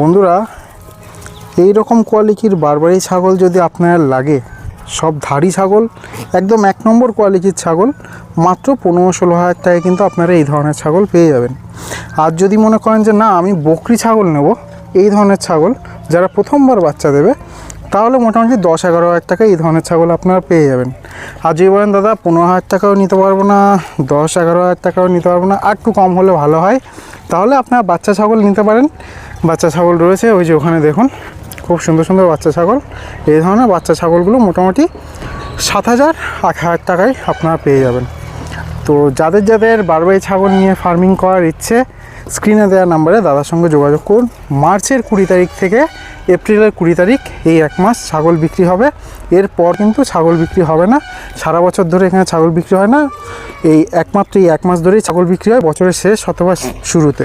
বন্ধুরা এই রকম কোয়ালিটির বারবারি ছাগল যদি আপনার লাগে, সব ধাড়ি ছাগল, একদম এক নম্বর কোয়ালিটির ছাগল, মাত্র পনেরো ষোলো হাজার টাকায় কিন্তু আপনারা এই ধরনের ছাগল পেয়ে যাবেন। আর যদি মনে করেন যে, না, আমি বকরি ছাগল নেব এই ধরনের ছাগল যারা প্রথমবার বাচ্চা দেবে, তাহলে মোটামুটি দশ এগারো হাজার টাকা এই ধরনের ছাগল আপনারা পেয়ে যাবেন। আর যদি বলেন, দাদা, পনেরো হাজার টাকাও নিতে পারব না, দশ এগারো হাজার টাকাও নিতে পারব না, আর একটু কম হলে ভালো হয় তাহলে আপনারা বাচ্চা ছাগল নিতে পারেন। বাচ্চা ছাগল রয়েছে, ওই যে ওখানে দেখুন, খুব সুন্দর সুন্দর বাচ্চা ছাগল। এই ধরনের বাচ্চা ছাগলগুলো মোটামুটি সাত হাজার আট হাজার টাকায় আপনারা পেয়ে যাবেন। তো যাদের যাদের বারবারি ছাগল নিয়ে ফার্মিং করার ইচ্ছে স্ক্রিনে দেওয়া নাম্বারে দাদার সঙ্গে যোগাযোগ করুন। মার্চের কুড়ি তারিখ থেকে এপ্রিলের কুড়ি তারিখ এই এক মাস ছাগল বিক্রি হবে। এরপর কিন্তু ছাগল বিক্রি হবে না। সারা বছর ধরে এখানে ছাগল বিক্রি হয় না। এই একমাত্র এই এক মাস ধরেই ছাগল বিক্রি হয় বছরের শেষ অথবা শুরুতে।